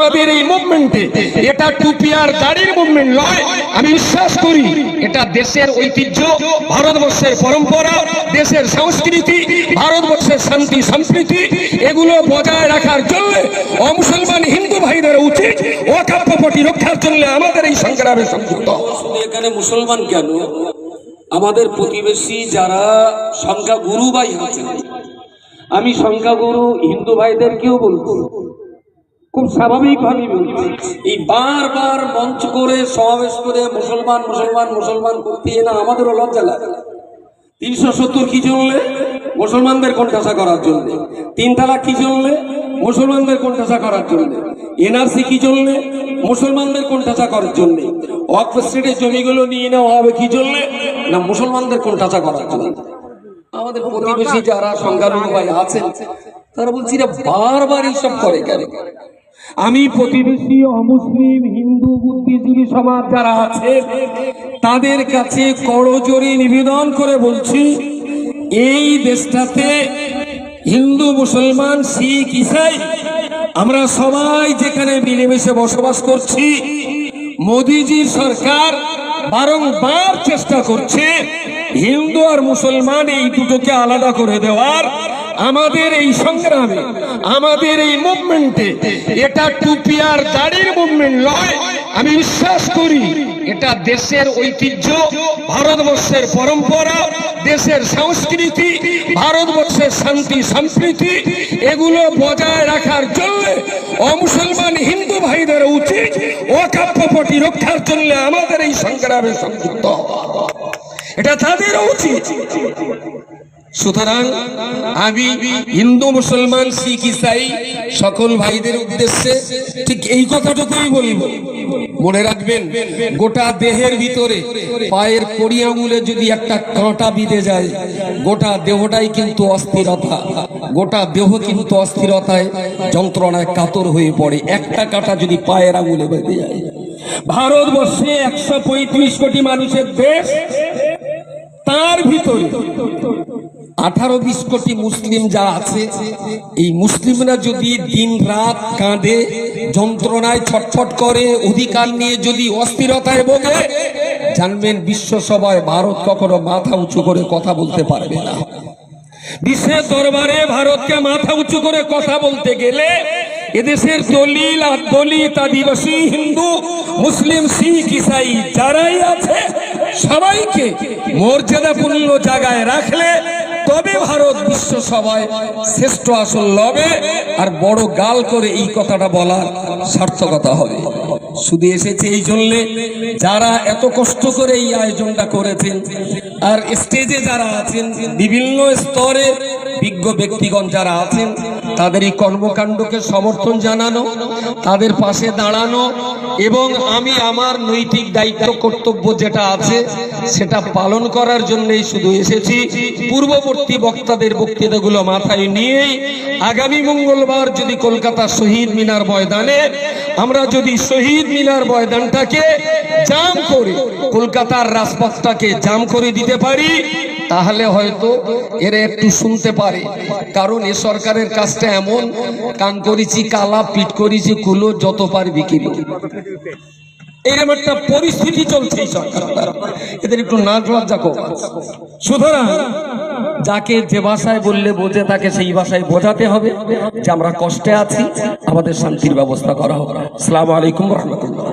আমাদের এই মুভমেন্টে এটা দাড়ির মুভমেন্ট নয়। আমি বিশ্বাস করি, এটা দেশের ঐতিহ্য, ভারতবর্ষের পরম্পরা, দেশের সংস্কৃতি, ভারতবর্ষের শান্তি এগুলো বজায় রাখার জন্য অমুসলমান হিন্দু ভাইদের উচিত ওয়াকাপ্পটি রক্ষার জন্য আমাদের এই সংগ্রামে সংযুক্ত এখানে মুসলমান কেন? আমাদের প্রতিবেশী যারা সংখ্যাগুরু ভাই আছেন, আমি সংখ্যাগুরু হিন্দু ভাইদেরকেও বলব। খুব স্বাভাবিক ভাবে এই বারবার মঞ্চ করে সমাবেশ করে মুসলমান মুসলমান মুসলমান করতে না আমাদেরও লজ্জা লাগে। তিনশো সত্তর কি চললে? মুসলমানদের কোণঠাসা করার জন্য। তিন তালাক কি চললে? মুসলমানদের কোণঠাসা করার জন্য। এনআরসি কি চললে? মুসলমানদের কোণঠাসা করার জন্য। ওয়াকফ স্টেটের জমিগুলো নিয়ে নেওয়া হবে কি চললে? না, মুসলমানদের কোণঠাসা করার জন্য। আমাদের প্রতিবেশী যারা সংখ্যালঘু ভাই আছেন, তারা বলছি বারবার এইসব করে কেন? আমি প্রতিবেশী অমুসলিম হিন্দু বুদ্ধিজীবী সমাজ যারা আছে, তাদের কাছে করজোরে নিবেদন করে বলছি, এই দেশটাতে হিন্দু, মুসলমান, শিখ, ইসাই, আমরা সবাই যেখানে মিলেমিশে বসবাস করছি, মোদিজির সরকার বারংবার চেষ্টা করছে হিন্দু আর মুসলমান এই দুটোকে আলাদা করে দেওয়ার। আমাদের এই সংগ্রামে, আমাদের এই মুভমেন্টে এটা টুপি আর দাড়ির মুভমেন্ট নয়। আমি বিশ্বাস করি এটা দেশের ঐতিহ্য, ভারতবর্ষের পরম্পরা, দেশের সংস্কৃতি, ভারতবর্ষের শান্তি সম্প্রীতি, এগুলো বজায় রাখার জন্য অমুসলমান হিন্দু ভাইদের উচিত ওয়াকাপ্পটি রক্ষার জন্য আমাদের এই সংগ্রামে সংযুক্ত এটা তাদের উচিত। সুতরাং আমি হিন্দু মুসলমান, শিখ, ইসাই সকল ভাইদের উদ্দেশ্যে ঠিক এই কথাটুকুই বলব। মনে রাখবেন, গোটা দেহের ভিতরে, পায়ের কড়ি আঙুলে যদি একটা কাঁটা বিঁধে যায়, গোটা দেহটাই কিন্তু অস্থিরতা। গোটা দেহ কিন্তু অস্থিরতায়, যন্ত্রণায় কাতর হয়ে পড়ে। একটা কাঁটা যদি পায়ের আঙুলে বেঁধে যায়। ভারতবর্ষে একশো পঁয়ত্রিশ কোটি মানুষের দেশ, তার ভিতরে আঠারো বিশ কোটি মুসলিম যা আছে, এই মুসলিমরা যদি দিন রাত কাঁদে, যন্ত্রণায় ছটফট করে, অধিকার নিয়ে যদি অস্থিরতায় ভোগে, জানবেন বিশ্ব সভায় ভারত কখনো মাথা উঁচু করে কথা বলতে পারবে না। বিশ্বের দরবারে ভারতকে মাথা উঁচু করে কথা বলতে গেলে, এদেশের দলিল আর দলিত আদিবাসী, হিন্দু, মুসলিম, শিখ, ইসাই যারাই আছে, সবাইকে মর্যাদাপূর্ণ জায়গায় রাখলে তবে ভারত বিশ্ব সভায় শ্রেষ্ঠ আসল লবে আর বড় গাল করে এই কথাটা বলার সার্থকতা হবে। শুধু এসেছে এই জন্যে যারা এত কষ্ট করে এই আয়োজনটা করেছেন আর স্টেজে যারা আছেন, বিভিন্ন স্তরে বিজ্ঞ ব্যক্তিগণ যারা আছেন তাদের এই কর্মকাণ্ডকে সমর্থন জানানো, তাদের পাশে দাঁড়ানো এবং আমি আমার নৈতিক দায়িত্ব, কর্তব্য যেটা আছে সেটা পালন করার জন্যই শুধু এসেছি। পূর্ববর্তী বক্তাদের বক্তৃতাগুলো মাথায় নিয়েই আগামী মঙ্গলবার যদি কলকাতা শহীদ মিনার ময়দানে আমরা যদি শহীদ মিনার ময়দানটাকে জাম করে কলকাতার রাজপথটাকে জাম করে দিতে পারি তাহলে হয়তো এরা একটু শুনতে পারে। কারণ এ সরকারের কাজটা এমন, কান করেছি, কালা পিট করেছি, কুলো যত পারবি কিলো এরকম একটা পরিস্থিতি চলছে এদের একটু নাচ লজ্জা কম সুতরাং যাকে যে ভাষায় বললে বোঝে, তাকে সেই ভাষায় বোঝাতে হবে যে আমরা কষ্টে আছি, আমাদের শান্তির ব্যবস্থা করা হোক। আসসালামু আলাইকুম রহমতুল্লাহ।